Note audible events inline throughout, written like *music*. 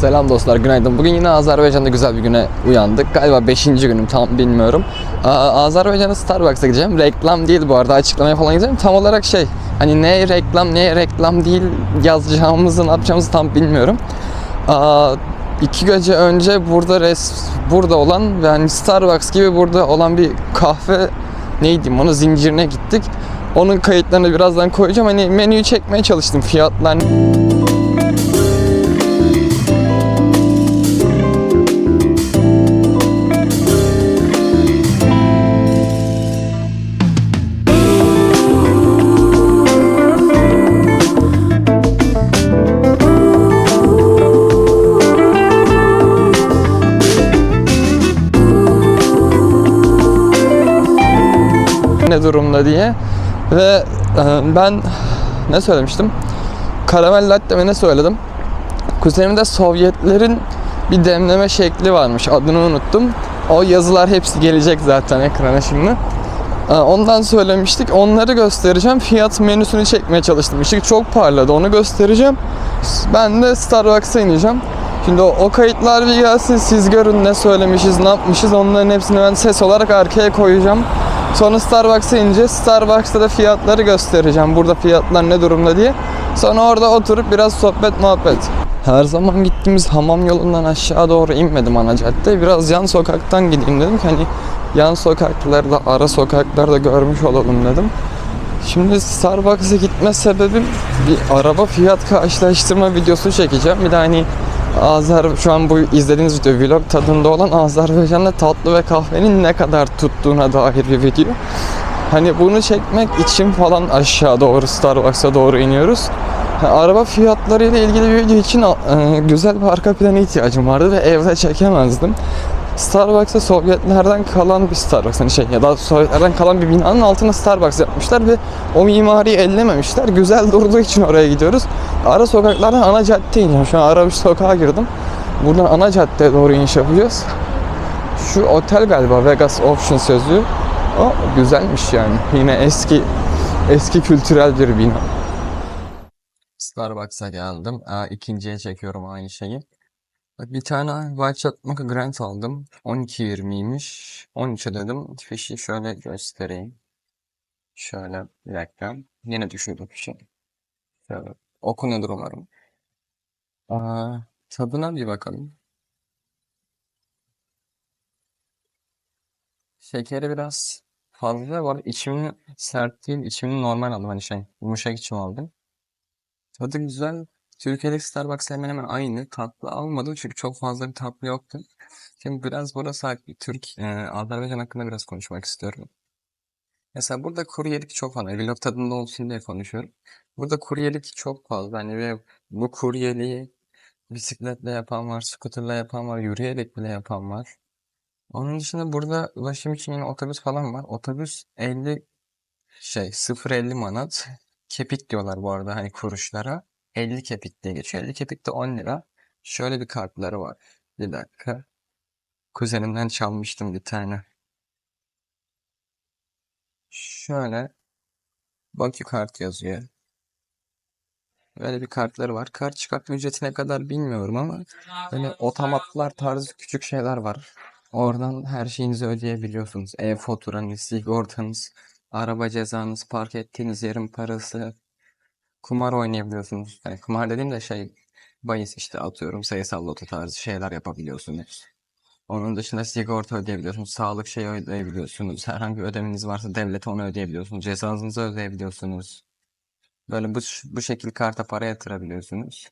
Selam dostlar, günaydın. Bugün yine Azerbaycan'da güzel bir güne uyandık. Galiba 5. günüm, tam bilmiyorum. Aa, Azerbaycan'da Starbucks'a gideceğim. Reklam değil bu arada, açıklamaya falan gideceğim. Tam olarak şey, hani ne reklam, ne reklam değil yazacağımızı, ne yapacağımızı tam bilmiyorum. Aa, iki gece önce burada res, burada olan ve hani Starbucks gibi burada olan bir kahve neydi onu zincirine gittik. Onun kayıtlarını birazdan koyacağım. Hani menüyü çekmeye çalıştım. Fiyatlar durumda diye. Ve e, ben ne söylemiştim? Karamel latte mi ne söyledim? Kuzenimde Sovyetlerin bir demleme şekli varmış. Adını unuttum. O yazılar hepsi gelecek zaten ekrana şimdi. E, Ondan söylemiştik. Onları göstereceğim. Fiyat menüsünü çekmeye çalıştım. Işık çok parladı. Onu göstereceğim. Ben de Starbucks'a ineceğim. Şimdi o, o kayıtlar bir gelsin. Siz görün ne söylemişiz, ne yapmışız. Onların hepsini ben ses olarak arkaya koyacağım. Sonra Starbucks'a ineceğiz. Starbucks'ta da fiyatları göstereceğim. Burada fiyatlar ne durumda diye. Sonra orada oturup biraz sohbet muhabbet. Her zaman gittiğimiz hamam yolundan aşağı doğru inmedim ana cadde. Biraz yan sokaktan gideyim dedim ki hani yan sokakları da ara sokakları da görmüş olalım dedim. Şimdi Starbucks'a gitme sebebim bir araba fiyat karşılaştırma videosu çekeceğim. Bir de hani Azer şu an bu izlediğiniz video vlog tadında olan Azerbaycan'da tatlı ve kahvenin ne kadar tuttuğuna dair bir video. Hani bunu çekmek için falan aşağı doğru Starbucks'a doğru iniyoruz. Ha, Araba fiyatlarıyla ilgili bir video için e, güzel bir arka plana ihtiyacım vardı ve evde çekemezdim. Starbucks'a Sovyetlerden kalan bir Starbucks hani şey ya da Sovyetlerden kalan bir binanın altına Starbucks yapmışlar ve o mimariyi ellememişler. Güzel durduğu için oraya gidiyoruz. Ara sokaklardan ana caddeye iniyorum. Şu an ara bir sokağa girdim. Buradan ana caddeye doğru iniş yapacağız. Şu otel galiba Vegas Options yazıyor. O güzelmiş yani. Yine eski eski kültürel bir bina. Starbucks'a geldim. Aa, ikinciye çekiyorum aynı şeyi. Bir tane White Chocolate Mocha Grant aldım. 12.20'ymiş. 13'e dedim. Fişi şöyle göstereyim. Şöyle bir dakika. Yine düşürdüm fişi. Şöyle. Okunuyordur umarım. Aa, tadına bir bakalım. Şekeri biraz fazla. Arada içimini sert değil. içimini normal aldım. Hani şey yumuşak içim aldım. Tadı güzel. Türkiye'deki Starbucks hemen hemen aynı. Tatlı almadım çünkü çok fazla bir tatlı yoktu. Şimdi biraz burası hakkında Türk, e, Azerbaycan hakkında biraz konuşmak istiyorum. Mesela burada kuryelik çok fazla. Vlog tadında olsun diye konuşuyorum. Burada kuryelik çok fazla. Hani ve bu kuryeliği bisikletle yapan var, scooterla yapan var, yürüyerek bile yapan var. Onun dışında burada ulaşım için yine otobüs falan var. Otobüs 50 şey 0.50 manat. Kepik diyorlar bu arada hani kuruşlara. 50 kepik diye geçiyor. 50 kepik de 10 lira. Şöyle bir kartları var. Bir dakika. Kuzenimden çalmıştım bir tane. Şöyle Bakü kart yazıyor. Böyle bir kartları var. Kart çıkartma ücreti ne kadar bilmiyorum ama böyle otomatlar tarzı küçük şeyler var. Oradan her şeyinizi ödeyebiliyorsunuz. Ev faturanız, sigortanız, araba cezanız, park ettiğiniz yerin parası, kumar oynayabiliyorsunuz. Yani kumar dediğim de şey bahis işte atıyorum sayısal loto tarzı şeyler yapabiliyorsunuz. Onun dışında sigorta ödeyebiliyorsunuz, sağlık şeyi ödeyebiliyorsunuz. *laughs* Herhangi bir ödemeniz varsa devlete onu ödeyebiliyorsunuz. Cezanızı ödeyebiliyorsunuz. Böyle bu, bu şekil karta para yatırabiliyorsunuz.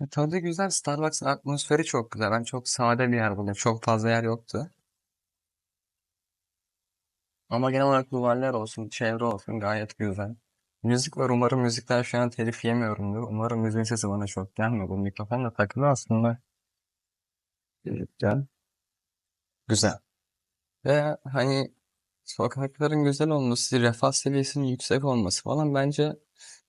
E, Tadı güzel. Starbucks'ın atmosferi çok güzel. Ben çok sade bir yer buldum. Çok fazla yer yoktu. Ama genel olarak duvarlar olsun, çevre olsun gayet güzel. Müzik var. Umarım müzikler şu an telif yemiyorumdur. Umarım müziğin sesi bana çok gelmiyor. Bu mikrofon da takılı aslında. Güzel. Güzel. Ve hani sokakların güzel olması, refah seviyesinin yüksek olması falan bence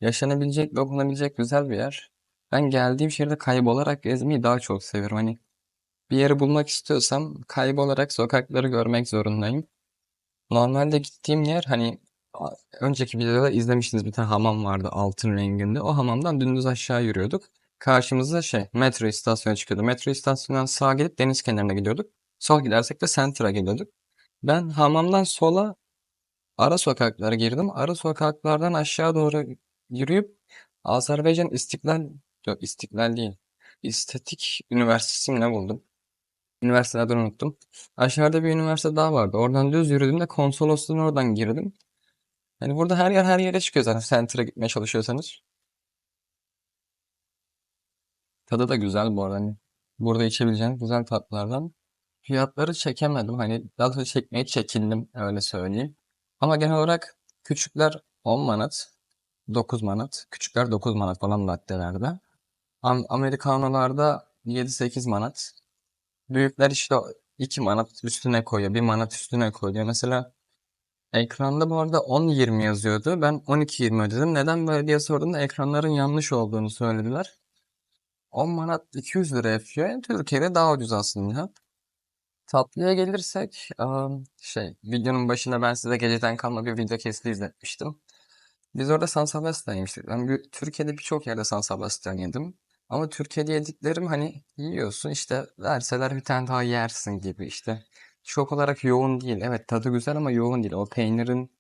yaşanabilecek, dokunabilecek güzel bir yer. Ben geldiğim şehirde kaybolarak gezmeyi daha çok seviyorum. Hani bir yeri bulmak istiyorsam kaybolarak sokakları görmek zorundayım. Normalde gittiğim yer hani önceki videoda izlemiştiniz bir tane hamam vardı altın renginde. O hamamdan dümdüz aşağı yürüyorduk. karşımıza şey metro istasyonu çıkıyordu. Metro istasyonundan sağa gidip deniz kenarına gidiyorduk. Sol gidersek de Center'a geliyorduk. Ben hamamdan sola ara sokaklara girdim. Ara sokaklardan aşağı doğru yürüyüp Azerbaycan İstiklal yok İstiklal değil. İstatik Üniversitesi mi ne buldum? Üniversitenin adını unuttum. Aşağıda bir üniversite daha vardı. Oradan düz yürüdüm de konsolosluğun oradan girdim. Yani burada her yer her yere çıkıyor zaten. Center'a gitmeye çalışıyorsanız. Tadı da güzel bu arada. Hani burada içebileceğiniz güzel tatlardan. Fiyatları çekemedim. Hani daha doğrusu çekmeye çekindim öyle söyleyeyim. Ama genel olarak küçükler 10 manat, 9 manat. Küçükler 9 manat falan lattelerde. Am Amerikanolarda 7-8 manat. Büyükler işte 2 manat üstüne koyuyor. 1 manat üstüne koyuyor. Mesela ekranda bu arada 10.20 yazıyordu. Ben 12.20 ödedim. Neden böyle diye sorduğumda ekranların yanlış olduğunu söylediler. 10 manat 200 lira yapıyor. Yani Türkiye'de daha ucuz aslında. Tatlıya gelirsek ım, şey videonun başında ben size geceden kalma bir video kesiti izletmiştim. Biz orada San Sebastian yemiştik. Ben bir- Türkiye'de birçok yerde San Sebastian yedim. Ama Türkiye'de yediklerim hani yiyorsun işte verseler bir tane daha yersin gibi işte. Çok olarak yoğun değil. Evet tadı güzel ama yoğun değil. O peynirin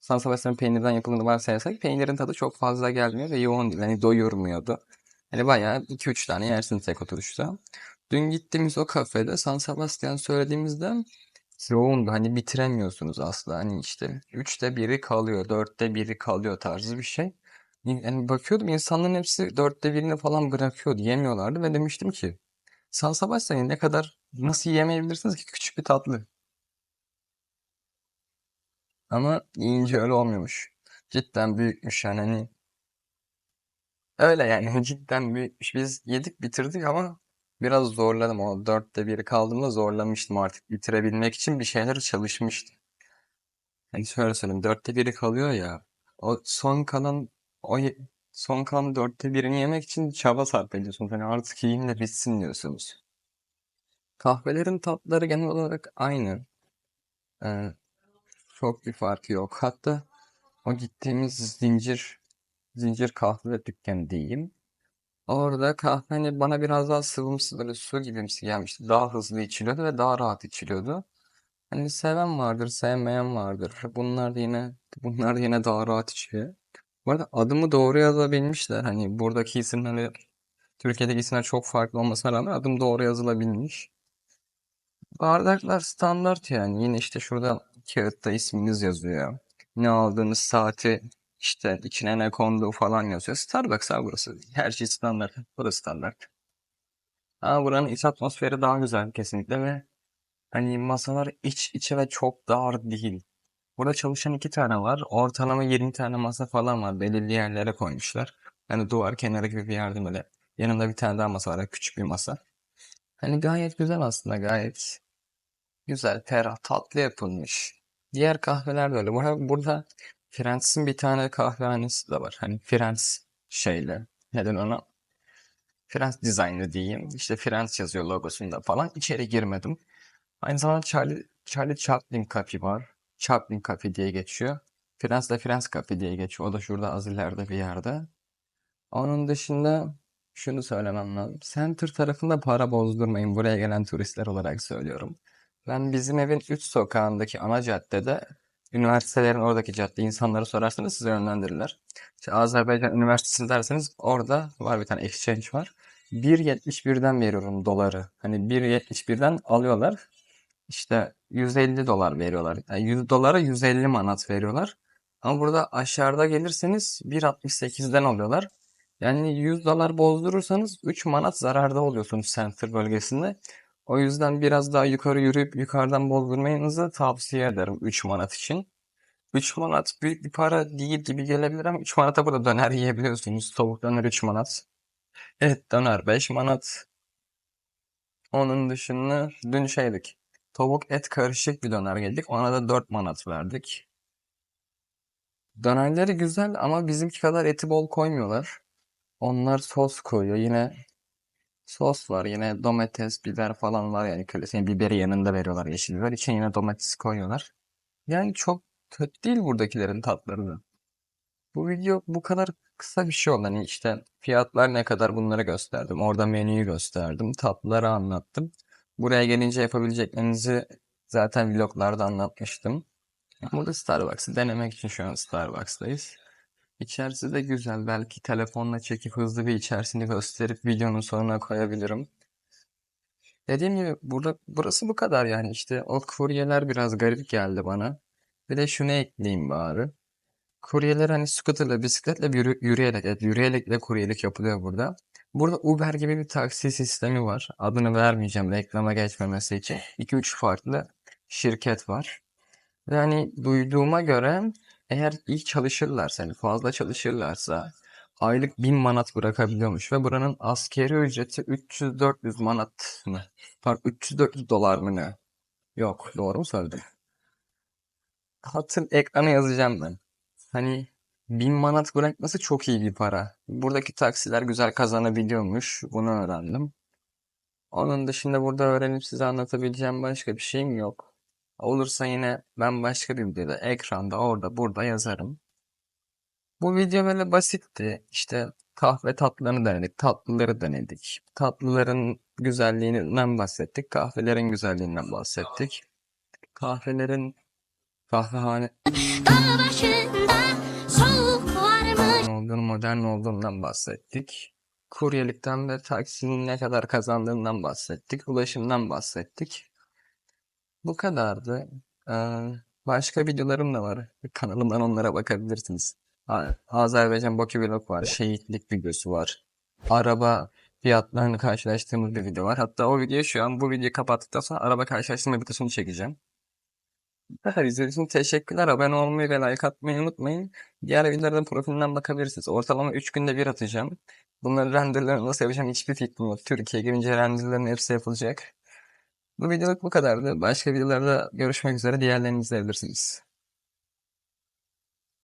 San Sebastian peynirden yapıldığını varsayarsak peynirin tadı çok fazla gelmiyor ve yoğun değil. Hani doyurmuyordu. Hani bayağı 2-3 tane yersin tek oturuşta. Dün gittiğimiz o kafede San Sebastian söylediğimizde yoğundu. Hani bitiremiyorsunuz asla. Hani işte üçte biri kalıyor, dörtte biri kalıyor tarzı bir şey. Yani bakıyordum insanların hepsi dörtte birini falan bırakıyordu, yemiyorlardı ve demiştim ki San Sebastian'ı ne kadar nasıl yemeyebilirsiniz ki küçük bir tatlı. Ama yiyince öyle olmuyormuş. Cidden büyükmüş yani hani öyle yani *laughs* cidden büyükmüş. Biz yedik bitirdik ama biraz zorladım. O dörtte biri kaldığımda zorlamıştım artık bitirebilmek için bir şeyler çalışmıştım. Hani şöyle söyleyeyim dörtte biri kalıyor ya o son kalan o son kalan dörtte birini yemek için çaba sarf ediyorsunuz. Hani artık yiyeyim de bitsin diyorsunuz. Kahvelerin tatları genel olarak aynı. Ee, çok bir farkı yok. Hatta o gittiğimiz zincir zincir kahve dükkanı diyeyim. Orada kahve hani bana biraz daha sıvımsı böyle su gibimsi gelmişti. Daha hızlı içiliyordu ve daha rahat içiliyordu. Hani seven vardır, sevmeyen vardır. Bunlar da yine bunlar da yine daha rahat içiyor. Bu arada adımı doğru yazabilmişler. Hani buradaki isimlerle Türkiye'deki isimler çok farklı olmasına rağmen adım doğru yazılabilmiş. Bardaklar standart yani. Yine işte şurada kağıtta isminiz yazıyor. Ne aldığınız saati işte içine ne konduğu falan yazıyor. Starbucks abi burası. Her şey standart. Burası standart. Ama buranın iç atmosferi daha güzel kesinlikle ve hani masalar iç içe ve çok dar değil. Burada çalışan iki tane var. Ortalama 20 tane masa falan var. Belirli yerlere koymuşlar. Hani duvar kenarı gibi bir yerde böyle. Yanında bir tane daha masa var. Küçük bir masa. Hani gayet güzel aslında. Gayet güzel, ferah, tatlı yapılmış. Diğer kahveler de öyle. Burada, burada Frens'in bir tane kahvehanesi de var. Hani Frens şeyle. Neden ona? Frens dizaynı diyeyim. İşte Frens yazıyor logosunda falan. İçeri girmedim. Aynı zamanda Charlie, Charlie Chaplin Cafe var. Chaplin Cafe diye geçiyor. Frens de Frens Cafe diye geçiyor. O da şurada az ileride bir yerde. Onun dışında şunu söylemem lazım. Center tarafında para bozdurmayın. Buraya gelen turistler olarak söylüyorum. Ben bizim evin üst sokağındaki ana caddede üniversitelerin oradaki cadde insanları sorarsanız size yönlendirirler. İşte Azerbaycan Üniversitesi derseniz orada var bir tane exchange var. 1.71'den veriyorum doları. Hani 1.71'den alıyorlar. İşte 150 dolar veriyorlar. Yani 100 dolara 150 manat veriyorlar. Ama burada aşağıda gelirseniz 1.68'den alıyorlar. Yani 100 dolar bozdurursanız 3 manat zararda oluyorsunuz center bölgesinde. O yüzden biraz daha yukarı yürüyüp yukarıdan bozdurmayınızı tavsiye ederim 3 manat için. 3 manat büyük bir para değil gibi gelebilir ama 3 manata burada döner yiyebiliyorsunuz. Tavuk döner 3 manat. Et döner 5 manat. Onun dışında dün şeydik. Tavuk et karışık bir döner yedik. Ona da 4 manat verdik. Dönerleri güzel ama bizimki kadar eti bol koymuyorlar. Onlar sos koyuyor. Yine sos var. Yine domates, biber falan var. Yani yani biberi yanında veriyorlar yeşil biber. için yine domates koyuyorlar. Yani çok kötü değil buradakilerin tatları da. Bu video bu kadar kısa bir şey oldu. Hani işte fiyatlar ne kadar bunları gösterdim. Orada menüyü gösterdim. Tatlıları anlattım. Buraya gelince yapabileceklerinizi zaten vloglarda anlatmıştım. Burada Starbucks'ı denemek için şu an Starbucks'tayız. İçerisi de güzel. Belki telefonla çekip hızlı bir içerisini gösterip videonun sonuna koyabilirim. Dediğim gibi burada burası bu kadar yani işte o kuryeler biraz garip geldi bana. Bir de şunu ekleyeyim bari. Kuryeler hani scooterla, bisikletle, yürü- yürüyerek, evet, yürüyerek de kuryelik yapılıyor burada. Burada Uber gibi bir taksi sistemi var. Adını vermeyeceğim reklama geçmemesi için. 2-3 farklı şirket var. Ve hani duyduğuma göre eğer iyi çalışırlarsa, yani fazla çalışırlarsa aylık 1000 manat bırakabiliyormuş ve buranın askeri ücreti 300-400 manat mı? Pardon 300-400 dolar mı ne? Yok, doğru mu söyledim? Hatır ekrana yazacağım ben. Hani 1000 manat bırakması çok iyi bir para. Buradaki taksiler güzel kazanabiliyormuş. Bunu öğrendim. Onun dışında burada öğrenip size anlatabileceğim başka bir şeyim yok. Olursa yine ben başka bir videoda ekranda orada burada yazarım. Bu video böyle basitti. İşte kahve tatlılarını denedik, tatlıları denedik. Tatlıların güzelliğinden bahsettik, kahvelerin güzelliğinden bahsettik. Kahvelerin kahvehane olduğunu, modern olduğundan bahsettik. Kuryelikten ve taksinin ne kadar kazandığından bahsettik. Ulaşımdan bahsettik. Bu kadardı. Ee, başka videolarım da var. Kanalımdan onlara bakabilirsiniz. A- Azerbaycan Bakü Vlog var. Şehitlik videosu var. Araba fiyatlarını karşılaştığımız bir video var. Hatta o videoyu şu an bu videoyu kapattıktan sonra araba karşılaştırma videosunu çekeceğim. Her izlediğiniz için teşekkürler. Abone olmayı ve like atmayı unutmayın. Diğer videolardan profilimden bakabilirsiniz. Ortalama 3 günde bir atacağım. Bunların renderlerini nasıl yapacağım hiçbir fikrim yok. Türkiye girince renderlerin hepsi yapılacak. Bu videoluk bu kadardı. Başka videolarda görüşmek üzere. Diğerlerini izleyebilirsiniz.